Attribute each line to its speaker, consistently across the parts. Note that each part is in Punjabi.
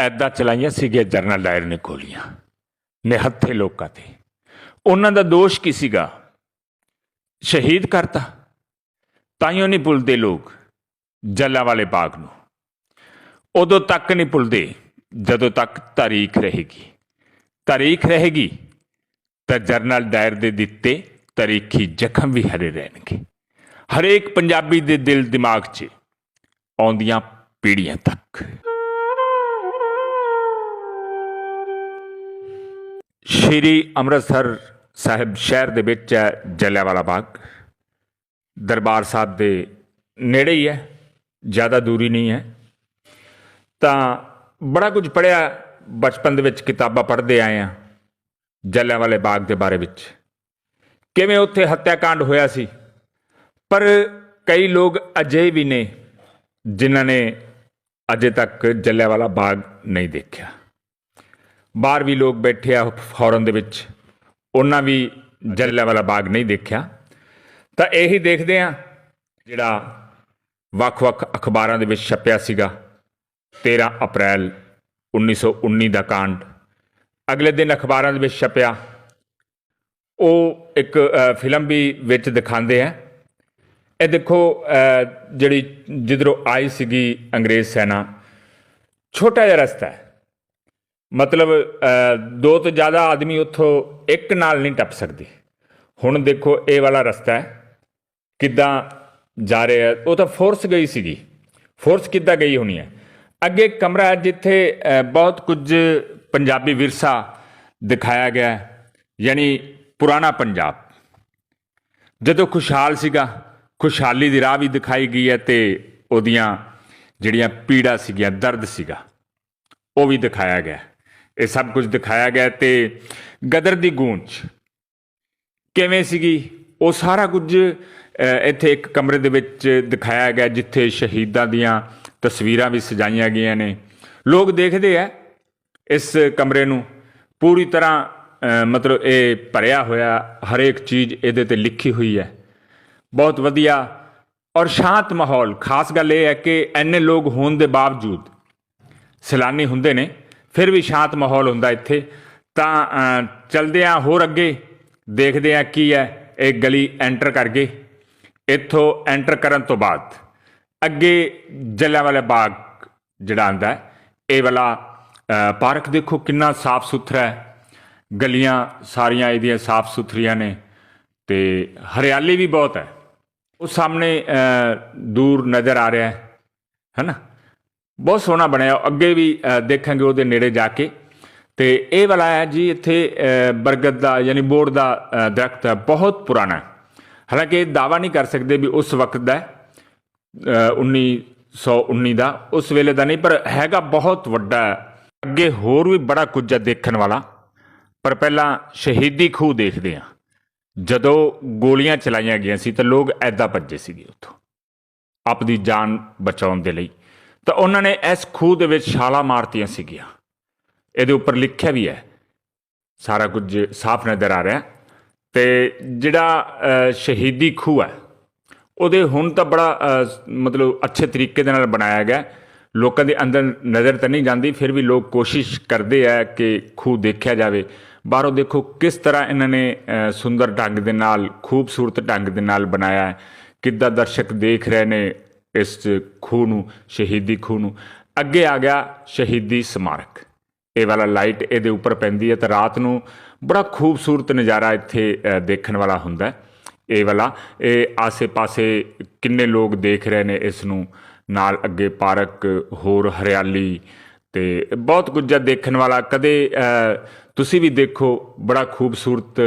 Speaker 1: ਐਦਾਂ ਚਲਾਈਆਂ ਸੀਗੀਆਂ ਜਰਨਲ ਡਾਇਰ ਨੇ ਗੋਲੀਆਂ, ਨਿਹੱਥੇ ਲੋਕਾਂ ਤੇ। ਉਹਨਾਂ ਦਾ ਦੋਸ਼ ਕੀ ਸੀਗਾ? ਸ਼ਹੀਦ ਕਰਤਾ ਤਾਈਓ ਨਹੀਂ ਭੁੱਲਦੇ ਲੋਕ ਜੱਲਾ ਵਾਲੇ ਬਾਗ ਨੂੰ। ਉਦੋਂ ਤੱਕ ਨਹੀਂ ਭੁੱਲਦੇ ਜਦੋਂ ਤੱਕ ਤਾਰੀਖ ਰਹੇਗੀ। ਤਾਰੀਖ ਰਹੇਗੀ ਤਾਂ ਜਰਨਲ ਡਾਇਰ ਦੇ ਦਿੱਤੇ ਤਾਰੀਖੀ ਜ਼ਖਮ ਵੀ ਹਰੇ ਰਹਿਣਗੇ। ਹਰੇਕ ਪੰਜਾਬੀ ਦੇ ਦਿਲ ਦਿਮਾਗ 'ਚ ਆਉਂਦੀਆਂ ਪੀੜ੍ਹੀਆਂ ਤੱਕ। ਸ਼੍ਰੀ ਅੰਮ੍ਰਿਤਸਰ ਸਾਹਿਬ ਸ਼ਹਿਰ ਦੇ ਵਿੱਚ ਹੈ ਜਲਿਆਂਵਾਲਾ ਬਾਗ। ਦਰਬਾਰ ਸਾਹਿਬ ਦੇ ਨੇੜੇ ਹੀ ਹੈ, ਜ਼ਿਆਦਾ ਦੂਰੀ ਨਹੀਂ ਹੈ। ਤਾਂ ਬੜਾ ਕੁਝ ਪੜਿਆ ਬਚਪਨ ਦੇ ਵਿੱਚ ਕਿਤਾਬਾਂ ਪੜ੍ਹਦੇ ਆਏ ਆ ਜਲਿਆਂਵਾਲੇ ਬਾਗ ਦੇ ਬਾਰੇ ਵਿੱਚ। ਕਿਵੇਂ ਉੱਥੇ ਹੱਤਿਆਕਾਂਡ ਹੋਇਆ ਸੀ? ਪਰ ਕਈ ਲੋਕ ਅਜੇ ਵੀ ਨੇ ਜਿਨ੍ਹਾਂ ਨੇ ਅਜੇ ਤੱਕ ਜਲਿਆਂਵਾਲਾ ਬਾਗ ਨਹੀਂ ਦੇਖਿਆ। ਬਾਹਰ ਵੀ ਲੋਕ ਬੈਠੇ ਆ ਫੌਰਨ ਦੇ ਵਿੱਚ। ਉਹਨਾਂ ਵੀ ਜਲਿਆਂਵਾਲਾ ਬਾਗ ਨਹੀਂ ਦੇਖਿਆ। ਤਾਂ ਇਹੀ ਦੇਖਦੇ ਆ ਜਿਹੜਾ ਵੱਖ-ਵੱਖ ਅਖਬਾਰਾਂ ਦੇ ਵਿੱਚ ਛਪਿਆ ਸੀਗਾ 13 ਅਪ੍ਰੈਲ 1919 ਦਾ ਕਾਂਡ। ਅਗਲੇ ਦਿਨ ਅਖਬਾਰਾਂ ਦੇ ਵਿੱਚ ਛਪਿਆ। ਉਹ ਇੱਕ ਫਿਲਮ ਵੀ ਵਿੱਚ ਦਿਖਾਉਂਦੇ ਆ। ਇਹ ਦੇਖੋ ਜਿਹੜੀ ਜਿੱਧਰੋਂ ਆਈ ਸੀਗੀ ਅੰਗਰੇਜ਼ ਸੈਨਾ, ਛੋਟਾ ਜਿਹਾ ਰਸਤਾ ਹੈ। ਮਤਲਬ ਦੋ ਤੋਂ ਜ਼ਿਆਦਾ ਆਦਮੀ ਉੱਥੋਂ ਇੱਕ ਨਾਲ ਨਹੀਂ ਟੱਪ ਸਕਦੇ। ਹੁਣ ਦੇਖੋ, ਇਹ ਵਾਲਾ ਰਸਤਾ ਹੈ। ਕਿੱਦਾਂ ਜਾ ਰਿਹਾ ਉਹ ਤਾਂ ਫੋਰਸ ਗਈ ਸੀਗੀ। ਫੋਰਸ ਕਿੱਦਾਂ ਗਈ ਹੋਣੀ ਹੈ? ਅੱਗੇ ਕਮਰਾ ਹੈ ਜਿੱਥੇ ਬਹੁਤ ਕੁਝ ਪੰਜਾਬੀ ਵਿਰਸਾ ਦਿਖਾਇਆ ਗਿਆ ਯਾਨੀ ਪੁਰਾਣਾ ਪੰਜਾਬ। ਜਦੋਂ ਖੁਸ਼ਹਾਲ ਸੀਗਾ, ਖੁਸ਼ਹਾਲੀ ਦੀ ਰਾਹ ਵੀ ਦਿਖਾਈ ਗਈ ਹੈ ਤੇ ਉਹਦੀਆਂ ਜਿਹੜੀਆਂ ਪੀੜਾ ਸੀਗੀਆਂ, ਦਰਦ ਸੀਗਾ, ਉਹ ਵੀ ਦਿਖਾਇਆ ਗਿਆ ਇਹ ਸਭ ਕੁਝ ਦਿਖਾਇਆ ਗਿਆ ਤੇ ਗਦਰ ਦੀ ਗੂੰਜ ਕਿਵੇਂ ਸੀਗੀ? ਉਹ ਸਾਰਾ ਕੁਝ ਇੱਥੇ ਇੱਕ ਕਮਰੇ ਦੇ ਵਿੱਚ ਦਿਖਾਇਆ ਗਿਆ ਜਿੱਥੇ ਸ਼ਹੀਦਾਂ ਦੀਆਂ ਤਸਵੀਰਾਂ ਵੀ ਸਜਾਈਆਂ ਗਈਆਂ ਨੇ। ਲੋਕ ਦੇਖਦੇ ਆ ਇਸ ਕਮਰੇ ਨੂੰ। ਪੂਰੀ ਤਰ੍ਹਾਂ ਮਤਲਬ ਇਹ ਭਰਿਆ ਹੋਇਆ ਹਰੇਕ ਚੀਜ਼ ਇਹਦੇ ਤੇ ਲਿਖੀ ਹੋਈ ਹੈ। ਬਹੁਤ ਵਧੀਆ ਔਰ ਸ਼ਾਂਤ ਮਾਹੌਲ। ਖਾਸ ਗੱਲ ਇਹ ਹੈ ਕਿ ਐਨੇ ਲੋਕ ਹੋਣ ਦੇ ਬਾਵਜੂਦ ਸੈਲਾਨੀ ਹੁੰਦੇ ਨੇ। ਫਿਰ ਵੀ ਸ਼ਾਂਤ ਮਾਹੌਲ ਹੁੰਦਾ ਇੱਥੇ। ਤਾਂ ਅ, ਚਲਦੇ ਆ ਹੋਰ ਅੱਗੇ ਦੇਖਦੇ ਆ ਕੀ ਹੈ ਇਹ ਗਲੀ ਐਂਟਰ ਕਰ ਗਏ ਇੱਥੋਂ ਐਂਟਰ ਕਰਨ ਤੋਂ ਬਾਅਦ ਅੱਗੇ ਜਲਿਆਂਵਾਲਾ ਬਾਗ ਜਿਹੜਾ ਆਂਦਾ ਇਹ ਵਾਲਾ ਪਾਰਕ ਦੇਖੋ ਕਿੰਨਾ ਸਾਫ਼ ਸੁਥਰਾ ਹੈ। ਗਲੀਆਂ ਸਾਰੀਆਂ ਇਹਦੀਆਂ ਸਾਫ਼ ਸੁਥਰੀਆਂ ਨੇ ਤੇ ਹਰਿਆਲੀ ਵੀ ਬਹੁਤ ਹੈ। ਉਹ ਸਾਹਮਣੇ ਦੂਰ ਨਜ਼ਰ ਆ ਰਿਹਾ ਹੈ ਹੈਨਾ ਬਹੁਤ ਸੋਹਣਾ ਬਣਿਆ। ਅੱਗੇ ਵੀ ਅ, ਦੇਖਾਂਗੇ ਉਹਦੇ ਨੇੜੇ ਜਾ ਕੇ। ਤੇ ਇਹ ਵਾਲਾ ਹੈ ਜੀ ਇੱਥੇ ਅ, ਬਰਗਦ ਦਾ ਯਾਨੀ ਬੋਰਡ ਦਾ ਅ, ਦਰਖਤ ਹੈ। ਬਹੁਤ ਪੁਰਾਣਾ ਹੈ। ਹਾਲਾਂਕਿ ਇਹ ਦਾਵਾ ਨਹੀਂ ਕਰ ਸਕਦੇ ਵੀ ਉਸ ਵਕਤ ਦਾ ਹੈ। ਅ, 1919 ਦਾ ਉਸ ਵੇਲੇ ਦਾ ਨਹੀਂ ਪਰ ਹੈਗਾ ਬਹੁਤ ਵੱਡਾ ਅੱਗੇ ਹੋਰ ਵੀ ਬੜਾ ਕੁਝ ਹੈ ਦੇਖਣ ਵਾਲਾ। ਪਰ ਪਹਿਲਾਂ ਸ਼ਹੀਦੀ ਖੂਹ ਦੇਖਦੇ ਹਾਂ। ਜਦੋਂ ਗੋਲੀਆਂ ਚਲਾਈਆਂ ਗਈਆਂ ਸੀ ਤਾਂ ਲੋਕ ਐਦਾਂ ਭੱਜੇ ਸੀਗੇ ਉੱਥੋਂ। ਆਪਦੀ ਜਾਨ ਬਚਾਉਣ ਦੇ ਲਈ। ਤਾਂ ਉਹਨਾਂ ਨੇ ਇਸ ਖੂਹ ਦੇ ਵਿੱਚ ਛਾਲਾ ਮਾਰਤੀਆਂ ਸੀਗੀਆਂ। ਇਹਦੇ ਉੱਪਰ ਲਿਖਿਆ ਵੀ ਹੈ। ਸਾਰਾ ਕੁਝ ਸਾਫ਼ ਨਜ਼ਰ ਆ ਰਿਹਾ ਤੇ ਜਿਹੜਾ ਸ਼ਹੀਦੀ ਖੂਹ ਹੈ, ਉਹਦੇ ਹੁਣ ਤਾਂ ਬੜਾ ਮਤਲਬ ਅੱਛੇ ਤਰੀਕੇ ਦੇ ਨਾਲ ਬਣਾਇਆ ਗਿਆ ਲੋਕਾਂ ਦੇ ਅੰਦਰ ਨਜ਼ਰ ਤਾਂ ਨਹੀਂ ਜਾਂਦੀ, ਫਿਰ ਵੀ ਲੋਕ ਕੋਸ਼ਿਸ਼ ਕਰਦੇ ਆ ਕਿ ਖੂਹ ਦੇਖਿਆ ਜਾਵੇ। ਬਾਹਰੋਂ ਦੇਖੋ ਕਿਸ ਤਰ੍ਹਾਂ ਇਹਨਾਂ ਨੇ ਸੁੰਦਰ ਢੰਗ ਦੇ ਨਾਲ, ਖੂਬਸੂਰਤ ਢੰਗ ਦੇ ਨਾਲ ਬਣਾਇਆ ਹੈ। ਕਿੱਦਾਂ ਦਰਸ਼ਕ ਦੇਖ ਰਹੇ ਨੇ ਇਸ ਖੂਹ ਨੂੰ, ਸ਼ਹੀਦੀ ਖੂਹ ਨੂੰ। ਅੱਗੇ ਆ ਗਿਆ ਸ਼ਹੀਦੀ ਸਮਾਰਕ। ਇਹ ਵਾਲਾ ਲਾਈਟ ਇਹਦੇ ਉੱਪਰ ਪੈਂਦੀ ਹੈ ਤਾਂ ਰਾਤ ਨੂੰ ਬੜਾ ਖੂਬਸੂਰਤ ਨਜ਼ਾਰਾ ਇੱਥੇ ਦੇਖਣ ਵਾਲਾ ਹੁੰਦਾ ਇਹ ਵਾਲਾ, ਇਹ ਆਸੇ-ਪਾਸੇ ਕਿੰਨੇ ਲੋਕ ਦੇਖ ਰਹੇ ਨੇ ਇਸ ਨੂੰ। ਨਾਲ ਅੱਗੇ ਪਾਰਕ, ਹੋਰ ਹਰਿਆਲੀ ਤੇ ਬਹੁਤ ਕੁਝ ਹੈ ਦੇਖਣ ਵਾਲਾ। ਕਦੇ ਤੁਸੀਂ ਵੀ ਦੇਖੋ, ਬੜਾ ਖੂਬਸੂਰਤ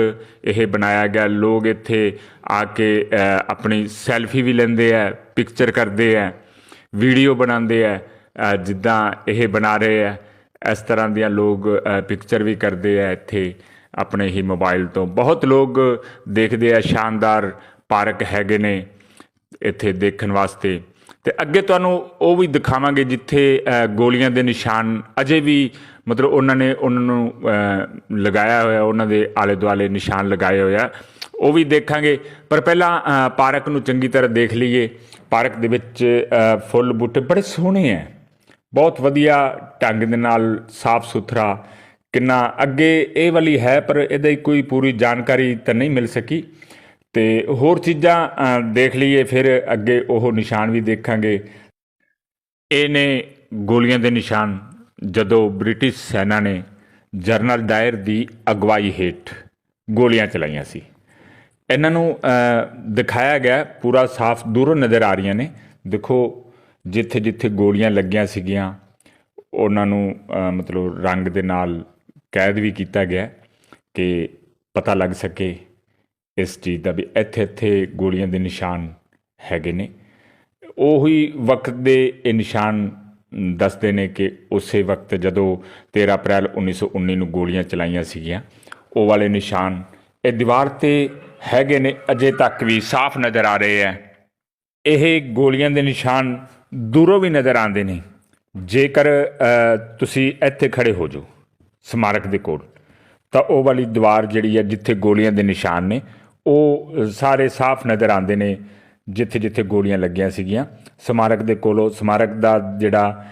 Speaker 1: ਇਹ ਬਣਾਇਆ ਗਿਆ। ਲੋਕ ਇੱਥੇ ਆ ਕੇ ਆਪਣੀ ਸੈਲਫੀ ਵੀ ਲੈਂਦੇ ਆ। ਪਿਕਚਰ ਕਰਦੇ ਆ ਵੀਡੀਓ ਬਣਾਉਂਦੇ ਆ ਜਿੱਦਾਂ ਇਹ ਬਣਾ ਰਹੇ ਆ, ਇਸ ਤਰ੍ਹਾਂ ਦੀਆਂ ਲੋਕ ਪਿਕਚਰ ਵੀ ਕਰਦੇ ਆ ਇੱਥੇ ਆਪਣੇ ਹੀ ਮੋਬਾਈਲ ਤੋਂ। ਬਹੁਤ ਲੋਕ ਦੇਖਦੇ ਆ, ਸ਼ਾਨਦਾਰ ਪਾਰਕ ਹੈਗੇ ਨੇ ਇੱਥੇ ਦੇਖਣ ਵਾਸਤੇ। ਤੇ ਅੱਗੇ ਤੁਹਾਨੂੰ ਉਹ ਵੀ ਦਿਖਾਵਾਂਗੇ ਜਿੱਥੇ ਗੋਲੀਆਂ ਦੇ ਨਿਸ਼ਾਨ ਅਜੇ ਵੀ ਮਤਲਬ ਉਹਨਾਂ ਨੇ ਉਹਨਾਂ ਨੂੰ ਲਗਾਇਆ ਹੋਇਆ, ਉਹਨਾਂ ਦੇ ਆਲੇ ਦੁਆਲੇ ਨਿਸ਼ਾਨ ਲਗਾਏ ਹੋਇਆ ਉਹ ਵੀ ਦੇਖਾਂਗੇ, ਪਰ ਪਹਿਲਾਂ ਪਾਰਕ ਨੂੰ ਚੰਗੀ ਤਰ੍ਹਾਂ ਦੇਖ ਲਈਏ। ਪਾਰਕ ਦੇ ਵਿੱਚ ਫੁੱਲ ਬੂਟੇ ਬੜੇ ਸੋਹਣੇ ਹੈ ਬਹੁਤ ਵਧੀਆ ਢੰਗ ਦੇ ਨਾਲ ਸਾਫ਼ ਸੁਥਰਾ ਕਿੰਨਾ ਅੱਗੇ ਇਹ ਵਾਲੀ ਹੈ, ਪਰ ਇਹਦੀ ਕੋਈ ਪੂਰੀ ਜਾਣਕਾਰੀ ਤਾਂ ਨਹੀਂ ਮਿਲ ਸਕੀ। ਤੇ ਹੋਰ ਚੀਜ਼ਾਂ ਦੇਖ ਲਈਏ, ਫਿਰ ਅੱਗੇ ਉਹ ਨਿਸ਼ਾਨ ਵੀ ਦੇਖਾਂਗੇ। ਇਹ ਨੇ ਗੋਲੀਆਂ ਦੇ ਨਿਸ਼ਾਨ, ਜਦੋਂ ਬ੍ਰਿਟਿਸ਼ ਸੈਨਾ ਨੇ ਜਰਨਲ ਡਾਇਰ ਦੀ ਅਗਵਾਈ ਹੇਠ ਗੋਲੀਆਂ ਚਲਾਈਆਂ ਸੀ। ਇਹਨਾਂ ਨੂੰ ਦਿਖਾਇਆ ਗਿਆ, ਪੂਰਾ ਸਾਫ਼ ਦੂਰੋਂ ਨਜ਼ਰ ਆ ਰਹੀਆਂ ਨੇ। ਦੇਖੋ ਜਿੱਥੇ ਜਿੱਥੇ ਗੋਲੀਆਂ ਲੱਗੀਆਂ ਸੀਗੀਆਂ, ਉਹਨਾਂ ਨੂੰ ਮਤਲਬ ਰੰਗ ਦੇ ਨਾਲ ਕੈਦ ਵੀ ਕੀਤਾ ਗਿਆ ਕਿ ਪਤਾ ਲੱਗ ਸਕੇ ਇਸ ਚੀਜ਼ ਦਾ ਵੀ ਇੱਥੇ ਇੱਥੇ ਗੋਲੀਆਂ ਦੇ ਨਿਸ਼ਾਨ ਹੈਗੇ ਨੇ। ਉਹੀ ਵਕਤ ਦੇ ਇਹ ਨਿਸ਼ਾਨ ਦੱਸਦੇ ਨੇ ਕਿ ਉਸੇ ਵਕਤ ਜਦੋਂ 13 ਅਪ੍ਰੈਲ 1919 ਨੂੰ ਗੋਲੀਆਂ ਚਲਾਈਆਂ ਸੀਗੀਆਂ, ਉਹ ਵਾਲੇ ਨਿਸ਼ਾਨ, ਇਹ ਦੀਵਾਰ ਤੇ ਹੈਗੇ ਨੇ, ਅਜੇ ਤੱਕ ਵੀ ਸਾਫ਼ ਨਜ਼ਰ ਆ ਰਹੇ ਹੈ। ਇਹ ਗੋਲੀਆਂ ਦੇ ਨਿਸ਼ਾਨ ਦੂਰੋਂ ਵੀ ਨਜ਼ਰ ਆਉਂਦੇ ਨੇ। ਜੇਕਰ ਤੁਸੀਂ ਇੱਥੇ ਖੜੇ ਹੋ ਜਾਓ ਸਮਾਰਕ ਦੇ ਕੋਲ, ਤਾਂ ਉਹ ਵਾਲੀ ਦੀਵਾਰ ਜਿਹੜੀ ਹੈ ਜਿੱਥੇ ਗੋਲੀਆਂ ਦੇ ਨਿਸ਼ਾਨ ਨੇ, ਉਹ ਸਾਰੇ ਸਾਫ਼ ਨਜ਼ਰ ਆਉਂਦੇ ਨੇ, ਜਿੱਥੇ ਜਿੱਥੇ ਗੋਲੀਆਂ ਲੱਗੀਆਂ ਸੀਗੀਆਂ। ਸਮਾਰਕ ਦੇ ਕੋਲੋਂ, ਸਮਾਰਕ ਦਾ ਜਿਹੜਾ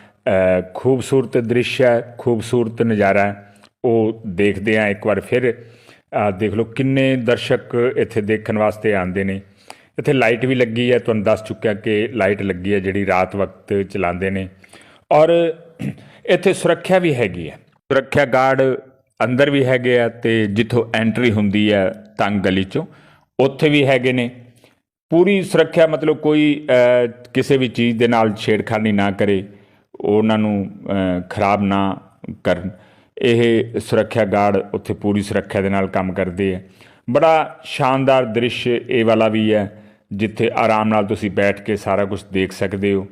Speaker 1: ਖੂਬਸੂਰਤ ਦ੍ਰਿਸ਼ ਹੈ, ਖੂਬਸੂਰਤ ਨਜ਼ਾਰਾ ਹੈ, ਉਹ ਦੇਖਦੇ ਆ ਇੱਕ ਵਾਰ ਫਿਰ। ਅ, ਦੇਖ ਲਓ ਕਿੰਨੇ ਦਰਸ਼ਕ ਇੱਥੇ ਦੇਖਣ ਵਾਸਤੇ ਆਉਂਦੇ ਨੇ। ਇੱਥੇ ਲਾਈਟ ਵੀ ਲੱਗੀ ਹੈ ਤੁਹਾਨੂੰ ਦੱਸ ਚੁੱਕਿਆ ਕਿ ਲਾਈਟ ਲੱਗੀ ਹੈ ਜਿਹੜੀ ਰਾਤ ਵਕਤ ਚਲਾਉਂਦੇ ਨੇ। ਔਰ ਇੱਥੇ ਸੁਰੱਖਿਆ ਵੀ ਹੈਗੀ ਹੈ। ਸੁਰੱਖਿਆ ਗਾਰਡ ਅੰਦਰ ਵੀ ਹੈਗੇ ਆ ਤੇ ਜਿੱਥੋਂ ਐਂਟਰੀ ਹੁੰਦੀ ਹੈ ਤੰਗ ਗਲੀ ਚੋਂ ਉੱਥੇ ਵੀ ਹੈਗੇ ਨੇ। ਪੂਰੀ ਸੁਰੱਖਿਆ ਮਤਲਬ ਕੋਈ ਕਿਸੇ ਵੀ ਚੀਜ਼ ਦੇ ਨਾਲ ਛੇੜਖਾਨੀ ਨਾ ਕਰੇ ਉਹਨਾਂ ਨੂੰ ਖਰਾਬ ਨਾ ਕਰਨ। ਇਹ ਸੁਰੱਖਿਆ ਗਾਰਡ ਉੱਥੇ ਪੂਰੀ ਸੁਰੱਖਿਆ ਦੇ ਨਾਲ ਕੰਮ ਕਰਦੇ ਆ। ਬੜਾ ਸ਼ਾਨਦਾਰ ਦ੍ਰਿਸ਼ ਇਹ ਵਾਲਾ ਵੀ ਹੈ, ਜਿੱਥੇ ਆਰਾਮ ਨਾਲ ਤੁਸੀਂ ਬੈਠ ਕੇ ਸਾਰਾ ਕੁਝ ਦੇਖ ਸਕਦੇ ਹੋ।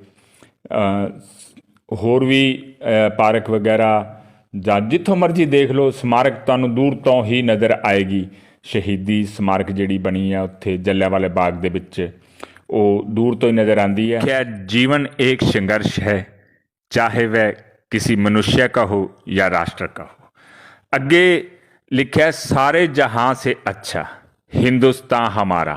Speaker 1: ਹੋਰ ਵੀ ਪਾਰਕ ਵਗੈਰਾ, ਜਾਂ ਜਿੱਥੋਂ ਮਰਜ਼ੀ ਦੇਖ ਲਓ, ਸਮਾਰਕ ਤੁਹਾਨੂੰ ਦੂਰ ਤੋਂ ਹੀ ਨਜ਼ਰ ਆਏਗੀ। ਸ਼ਹੀਦੀ ਸਮਾਰਕ ਜਿਹੜੀ ਬਣੀ ਆ ਉੱਥੇ ਜਲਿਆਂਵਾਲੇ ਬਾਗ ਦੇ ਵਿੱਚ, ਉਹ ਦੂਰ ਤੋਂ ਹੀ ਨਜ਼ਰ ਆਂਦੀ ਹੈ। ਕਿ ਜੀਵਨ ਇੱਕ ਸੰਘਰਸ਼ ਹੈ, ਚਾਹੇ ਵह किसी मनुष्य का हो या राष्ट्र का हो ਅੱਗੇ ਲਿਖਿਆ ਸਾਰੇ ਜਹਾਂ ਸੇ ਅੱਛਾ ਹਿੰਦੁਸਤਾਨ ਹਮਾਰਾ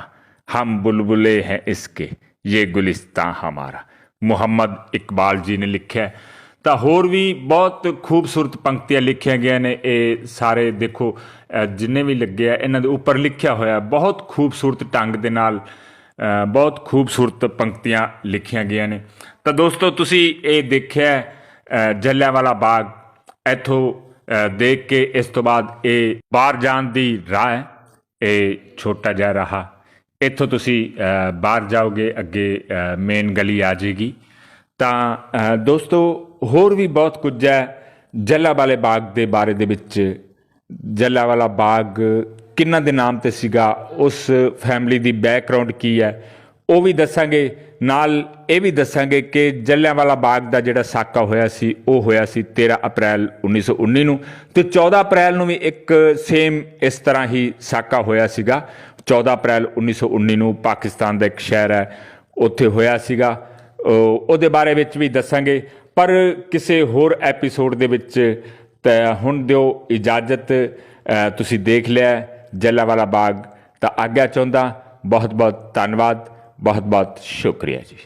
Speaker 1: ਹਮ ਬੁਲਬੁਲੇ ਹੈ ਇਸਕੇ ਇਹ ਗੁਲਿਸਤਾਨ ਹਮਾਰਾ ਮੁਹੰਮਦ ਇਕਬਾਲ ਜੀ ਨੇ ਲਿਖਿਆ ਹੈ। ਤਾਂ ਹੋਰ ਵੀ ਬਹੁਤ ਖੂਬਸੂਰਤ ਪੰਕਤੀਆਂ ਲਿਖੀਆਂ ਗਈਆਂ ਨੇ ਇਹ ਸਾਰੇ ਦੇਖੋ ਅਹ ਜਿੰਨੇ ਵੀ ਲੱਗੇ ਆ ਇਹਨਾਂ ਦੇ ਉੱਪਰ ਲਿਖਿਆ ਹੋਇਆ ਬਹੁਤ ਖੂਬਸੂਰਤ ਢੰਗ ਦੇ ਨਾਲ ਅ, ਬਹੁਤ ਖੂਬਸੂਰਤ ਪੰਕਤੀਆਂ ਲਿਖੀਆਂ ਗਈਆਂ ਨੇ ਤਾਂ ਦੋਸਤੋ ਤੁਸੀਂ ਇਹ ਦੇਖਿਆ ਅ, ਜਲਿਆਂਵਾਲਾ ਬਾਗ, ਇੱਥੋਂ ਦੇਖ ਕੇ ਇਸ ਤੋਂ ਬਾਅਦ ਇਹ ਬਾਹਰ ਜਾਣ ਦੀ ਰਾਹ ਹੈ, ਇਹ ਛੋਟਾ ਜਿਹਾ ਰਾਹ। ਇੱਥੋਂ ਤੁਸੀਂ ਬਾਹਰ ਜਾਓਗੇ, ਅੱਗੇ ਮੇਨ ਗਲੀ ਆ ਜਾਏਗੀ। ਤਾਂ ਦੋਸਤੋ, ਹੋਰ ਵੀ ਬਹੁਤ ਕੁਝ ਹੈ ਜਲਿਆਂਵਾਲੇ ਬਾਗ ਦੇ ਬਾਰੇ ਦੇ ਵਿੱਚ। ਜਲਿਆਂਵਾਲਾ ਬਾਗ ਕਿੰਨਾਂ ਦੇ ਨਾਮ ਤੇ ਸੀਗਾ, ਉਸ ਫੈਮਿਲੀ ਦੀ ਬੈਕਗ੍ਰਾਉਂਡ ਕੀ ਹੈ ਉਹ ਵੀ ਦੱਸਾਂਗੇ, ਨਾਲ ਇਹ ਵੀ ਦੱਸਾਂਗੇ ਕਿ ਜਲਿਆਂਵਾਲਾ ਬਾਗ ਦਾ ਜਿਹੜਾ ਸਾਕਾ ਹੋਇਆ ਸੀ, ਉਹ ਹੋਇਆ ਸੀ 13 ਅਪ੍ਰੈਲ 1919 ਨੂੰ ਤੇ 14 ਅਪ੍ਰੈਲ ਨੂੰ ਵੀ ਇੱਕ ਸੇਮ ਇਸ ਤਰ੍ਹਾਂ ਹੀ ਸਾਕਾ ਹੋਇਆ ਸੀਗਾ। 14 ਅਪ੍ਰੈਲ 1919 ਨੂੰ ਪਾਕਿਸਤਾਨ ਦਾ ਇੱਕ ਸ਼ਹਿਰ ਹੈ, ਉੱਥੇ ਹੋਇਆ ਸੀਗਾ। ਉਹਦੇ ਬਾਰੇ ਵਿੱਚ ਵੀ ਦੱਸਾਂਗੇ, ਪਰ ਕਿਸੇ ਹੋਰ ਐਪੀਸੋਡ ਦੇ ਵਿੱਚ ਹੁਣ ਦਿਓ ਇਜਾਜ਼ਤ। ਤੁਸੀਂ ਦੇਖ ਲਿਆ ਜਲਿਆਂਵਾਲਾ ਬਾਗ, ਤਾਂ ਆਗਿਆ ਚਾਹੁੰਦਾ ਬਹੁਤ ਬਹੁਤ ਧੰਨਵਾਦ। ਬਹੁਤ ਬਹੁਤ ਸ਼ੁਕਰੀਆ ਜੀ